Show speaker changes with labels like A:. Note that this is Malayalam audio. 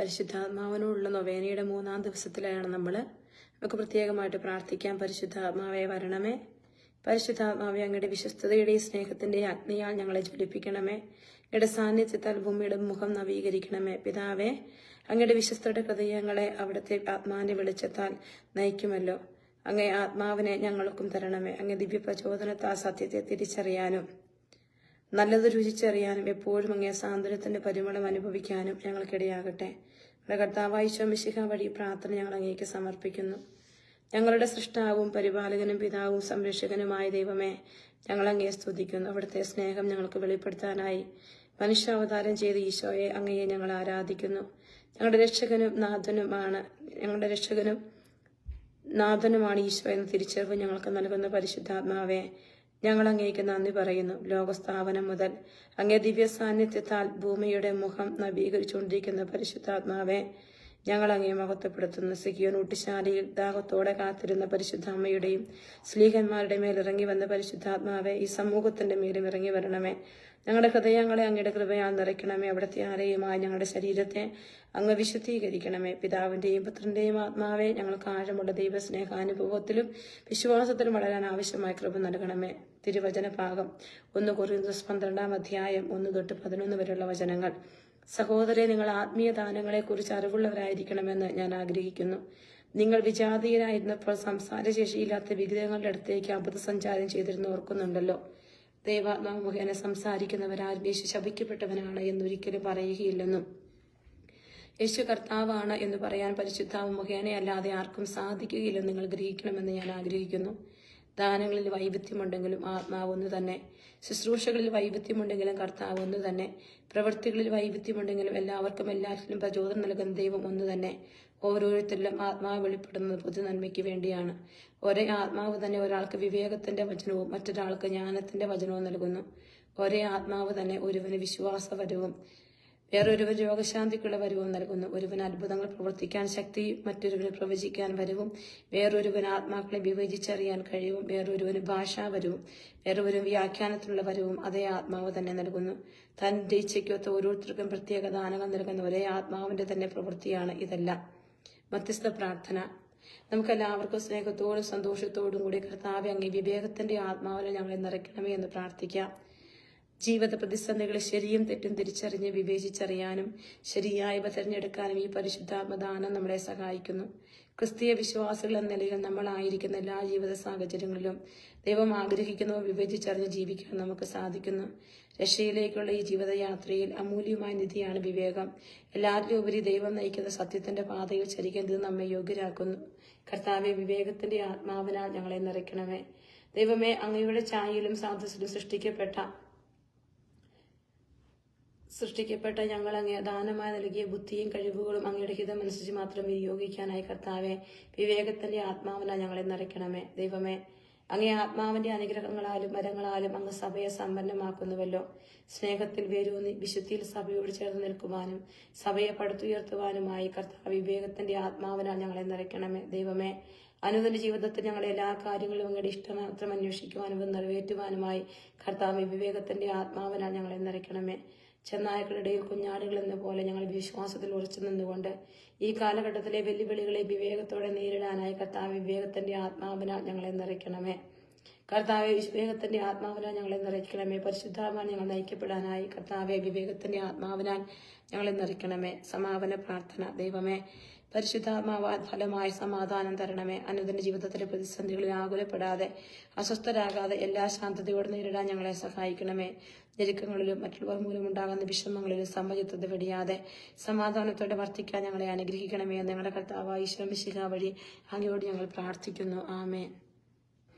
A: പരിശുദ്ധാത്മാവിനോടുള്ള നൊവേനയുടെ മൂന്നാം ദിവസത്തിലാണ് നമ്മൾ നമുക്ക് പ്രത്യേകമായിട്ട് പ്രാർത്ഥിക്കാം. പരിശുദ്ധാത്മാവെ വരണമേ. പരിശുദ്ധാത്മാവെ അങ്ങയുടെ വിശ്വസ്തതയുടെയും സ്നേഹത്തിന്റെയും അഗ്നിയാൽ ഞങ്ങളെ ജ്വലിപ്പിക്കണമേ. അങ്ങയുടെ സാന്നിധ്യത്താൽ ഭൂമിയുടെ മുഖം നവീകരിക്കണമേ. പിതാവേ അങ്ങയുടെ വിശ്വസ്തയുടെ ഹൃദയങ്ങളെ അവിടുത്തെ ആത്മാവിന്റെ വെളിച്ചത്താൽ നയിക്കുമല്ലോ. അങ്ങേ ആത്മാവിനെ ഞങ്ങൾക്കും തരണമേ. അങ്ങ് ദിവ്യ പ്രചോദനത്താൽ സത്യത്തെ തിരിച്ചറിയാനും നല്ലത് രുചിച്ചറിയാനും എപ്പോഴും അങ്ങേ സാന്ത്വനത്തിന്റെ പരിമളം അനുഭവിക്കാനും ഞങ്ങൾക്കിടയാകട്ടെ. നമ്മുടെ കർത്താവായ വഴി പ്രാർത്ഥന ഞങ്ങൾ അങ്ങേക്ക് സമർപ്പിക്കുന്നു. ഞങ്ങളുടെ സൃഷ്ടാവും പരിപാലകനും പിതാവും സംരക്ഷകനുമായ ദൈവമേ ഞങ്ങൾ അങ്ങേ സ്തുതിക്കുന്നു. അവിടുത്തെ സ്നേഹം ഞങ്ങൾക്ക് വെളിപ്പെടുത്താനായി മനുഷ്യാവതാരം ചെയ്ത ഈശോയെ അങ്ങയെ ഞങ്ങൾ ആരാധിക്കുന്നു. ഞങ്ങളുടെ രക്ഷകനും നാഥനുമാണ് ഞങ്ങളുടെ രക്ഷകനും നാഥനുമാണ് ഈശോ എന്ന തിരിച്ചറിവ് ഞങ്ങൾക്ക് നൽകുന്ന പരിശുദ്ധാത്മാവെ ഞങ്ങൾ അങ്ങേക്ക് നന്ദി പറയുന്നു. ലോകസ്ഥാപനം മുതൽ അങ്ങേ ദിവ്യ സാന്നിധ്യത്താൽ ഭൂമിയുടെ മുഖം നവീകരിച്ചുകൊണ്ടിരിക്കുന്ന പരിശുദ്ധാത്മാവെ ഞങ്ങൾ അങ്ങേ മഹത്വപ്പെടുത്തുന്ന സിക്കിയോൻ ഊട്ടിശാലയിൽ ദാഹത്തോടെ കാത്തിരുന്ന പരിശുദ്ധാമ്മയുടെയും സ്ലീഹന്മാരുടെ മേൽ ഇറങ്ങി വന്ന പരിശുദ്ധാത്മാവെ ഈ സമൂഹത്തിന്റെ മേലും ഇറങ്ങി വരണമേ. ഞങ്ങളുടെ ഹൃദയങ്ങളെ അങ്ങയുടെ കൃപയാൽ നിറയ്ക്കണമേ. അവിടുത്തെ ആരെയുമായി ഞങ്ങളുടെ ശരീരത്തെ അങ്ങ് വിശുദ്ധീകരിക്കണമേ. പിതാവിന്റെയും പുത്രന്റെയും ആത്മാവെ ഞങ്ങൾക്ക് ആഴമുള്ള ദൈവസ്നേഹാനുഭവത്തിലും വിശ്വാസത്തിലും വളരാൻ ആവശ്യമായ കൃപ നൽകണമേ. തിരുവചന ഭാഗം ഒന്ന് കൊറിയന്തോസ് പന്ത്രണ്ടാം അധ്യായം ഒന്ന് തൊട്ട് പതിനൊന്ന് വരെയുള്ള വചനങ്ങൾ. സഹോദരെ നിങ്ങൾ ആത്മീയ ദാനങ്ങളെക്കുറിച്ച് അറിവുള്ളവരായിരിക്കണമെന്ന് ഞാൻ ആഗ്രഹിക്കുന്നു. നിങ്ങൾ വിജാതീയരായിരുന്നപ്പോൾ സംസാരശേഷിയില്ലാത്ത വിഗ്രഹങ്ങളുടെ അടുത്തേക്ക് അബദ്ധസഞ്ചാരം ചെയ്തിരുന്നു ഓർക്കുന്നുണ്ടല്ലോ. ദൈവാത്മാവ് മുഖേന സംസാരിക്കുന്നവരാരും യേശു ശപിക്കപ്പെട്ടവനാണ് എന്നൊരിക്കലും പറയുകയില്ലെന്നും. യേശു കർത്താവാണ് എന്ന് പറയാൻ പരിശുദ്ധാവ് മുഖേനയല്ലാതെ ആർക്കും സാധിക്കുകയില്ലെന്ന് നിങ്ങൾ ഗ്രഹിക്കണമെന്ന് ഞാൻ ആഗ്രഹിക്കുന്നു. ദാനങ്ങളിൽ വൈവിധ്യമുണ്ടെങ്കിലും ആത്മാവ് ഒന്ന് തന്നെ. ശുശ്രൂഷകളിൽ വൈവിധ്യമുണ്ടെങ്കിലും കർത്താവ് ഒന്ന് തന്നെ. പ്രവൃത്തികളിൽ വൈവിധ്യമുണ്ടെങ്കിലും എല്ലാവർക്കും എല്ലാറ്റിലും പ്രചോദനം നൽകുന്ന ദൈവം ഒന്ന് തന്നെ. ഓരോരുത്തരിലും ആത്മാവ് വെളിപ്പെടുന്നത് പൊതു നന്മയ്ക്ക് വേണ്ടിയാണ്. ഒരേ ആത്മാവ് തന്നെ ഒരാൾക്ക് വിവേകത്തിന്റെ വചനവും മറ്റൊരാൾക്ക് ജ്ഞാനത്തിന്റെ വചനവും നൽകുന്നു. ഒരേ ആത്മാവ് തന്നെ ഒരുവന് വിശ്വാസപരവും വേറൊരുവൻ രോഗശാന്തിക്കുള്ള വരവും നൽകുന്നു. ഒരുവൻ അത്ഭുതങ്ങൾ പ്രവർത്തിക്കാൻ ശക്തിയും മറ്റൊരുവന് പ്രവചിക്കാൻ വരവും. വേറൊരുവൻ ആത്മാക്കളെ വിഭജിച്ചറിയാൻ കഴിവും. വേറൊരുവന് ഭാഷാവരവും വേറൊരു വ്യാഖ്യാനത്തിലുള്ള വരവും അതേ ആത്മാവ് തന്നെ നൽകുന്നു. തന്റെ ഇച്ഛയ്ക്കൊത്ത ഓരോരുത്തർക്കും പ്രത്യേക ദാനങ്ങൾ നൽകുന്ന ഒരേ ആത്മാവിന്റെ തന്നെ പ്രവൃത്തിയാണ് ഇതെല്ലാം. മധ്യസ്ഥ പ്രാർത്ഥന. നമുക്കെല്ലാവർക്കും സ്നേഹത്തോടും സന്തോഷത്തോടും കൂടി കർത്താവ് അങ്ങേ വിവേകത്തിന്റെ ആത്മാവിനെ ഞങ്ങളെ നിറയ്ക്കണമേ എന്ന് പ്രാർത്ഥിക്കാം. ജീവിത പ്രതിസന്ധികളെ ശരിയും തെറ്റും തിരിച്ചറിഞ്ഞ് വിവേചിച്ചറിയാനും ശരിയായവ തിരഞ്ഞെടുക്കാനും ഈ പരിശുദ്ധാത്മദാനം നമ്മളെ സഹായിക്കുന്നു. ക്രിസ്തീയ വിശ്വാസികൾ എന്ന നിലയിൽ നമ്മളായിരിക്കുന്ന എല്ലാ ജീവിത സാഹചര്യങ്ങളിലും ദൈവം ആഗ്രഹിക്കുന്നവ വിവേചിച്ചറിഞ്ഞ് ജീവിക്കാൻ നമുക്ക് സാധിക്കുന്നു. രക്ഷയിലേക്കുള്ള ഈ ജീവിതയാത്രയിൽ അമൂല്യമായ നിധിയാണ് വിവേകം. എല്ലാവരിലും ഉപരി ദൈവം നയിക്കുന്ന സത്യത്തിന്റെ പാതയിൽ ചരിക്കേണ്ടത് നമ്മെ യോഗ്യരാക്കുന്നു. കർത്താവെ വിവേകത്തിന്റെ ആത്മാവിനാൽ ഞങ്ങളെ നിറയ്ക്കണമേ. ദൈവമേ അങ്ങയുടെ ചായയിലും സാധസിലും സൃഷ്ടിക്കപ്പെട്ട സൃഷ്ടിക്കപ്പെട്ട ഞങ്ങൾ അങ്ങേ ദാനമായി നൽകിയ ബുദ്ധിയും കഴിവുകളും അങ്ങയുടെ ഹിതമനുസരിച്ച് മാത്രം വിനിയോഗിക്കാനായി കർത്താവെ വിവേകത്തിന്റെ ആത്മാവിനാ ഞങ്ങളെ നിറയ്ക്കണമേ. ദൈവമേ അങ്ങേ ആത്മാവിന്റെ അനുഗ്രഹങ്ങളാലും വരങ്ങളാലും അങ്ങ് സഭയെ സമ്പന്നമാക്കുന്നുവല്ലോ. സ്നേഹത്തിൽ വേരൂന്നി വിശുദ്ധിയിൽ സഭയോട് ചേർന്ന് നിൽക്കുവാനും സഭയെ പടുത്തുയർത്തുവാനുമായി കർത്താവ് വിവേകത്തിന്റെ ആത്മാവിനാൽ ഞങ്ങളെ നിറയ്ക്കണമേ. ദൈവമേ അനുദിന ജീവിതത്തിൽ ഞങ്ങളെ എല്ലാ കാര്യങ്ങളും അങ്ങയുടെ ഇഷ്ടം മാത്രം അന്വേഷിക്കുവാനും നിറവേറ്റുവാനുമായി കർത്താവ് വിവേകത്തിന്റെ ആത്മാവിനാൽ ഞങ്ങളെ നിറയ്ക്കണമേ. ചെന്നായക്കളുടെയിൽ കുഞ്ഞാടുകൾ എന്ന പോലെ ഞങ്ങൾ വിശ്വാസത്തിൽ ഉറച്ചു നിന്നുകൊണ്ട് ഈ കാലഘട്ടത്തിലെ വെല്ലുവിളികളെ വിവേകത്തോടെ നേരിടാനായി കർത്താവ് വിവേകത്തിന്റെ ആത്മാവിനാൽ ഞങ്ങളെ നിറയ്ക്കണമേ. കർത്താവെ വിവേകത്തിന്റെ ആത്മാവിനാൽ ഞങ്ങളെ നിറയ്ക്കണമേ. പരിശുദ്ധാത്മാൻ ഞങ്ങൾ നയിക്കപ്പെടാനായി കർത്താവെ വിവേകത്തിന്റെ ആത്മാവിനാൽ ഞങ്ങളെ നിറയ്ക്കണമേ. സമാപന പ്രാർത്ഥന ദൈവമേ. പരിശുദ്ധാത്മാവാൽ ഫലമായ സമാധാനം തരണമേ. അനുദിന ജീവിതത്തിലെ പ്രതിസന്ധികളിൽ ആകുലപ്പെടാതെ അസ്വസ്ഥരാകാതെ എല്ലാ ശാന്തതയോടെ നേരിടാൻ ഞങ്ങളെ സഹായിക്കണമേ. ഞെരുക്കങ്ങളിലും മറ്റുള്ളവർ മൂലമുണ്ടാകുന്ന വിഷമങ്ങളിലും സമചിത്വത വെടിയാതെ സമാധാനത്തോടെ വർത്തിക്കാൻ ഞങ്ങളെ അനുഗ്രഹിക്കണമേ. ഞങ്ങളുടെ കർത്താവായി ശ്രമിശിക വഴി അങ്ങയോട് ഞങ്ങൾ പ്രാർത്ഥിക്കുന്നു. ആമേൻ.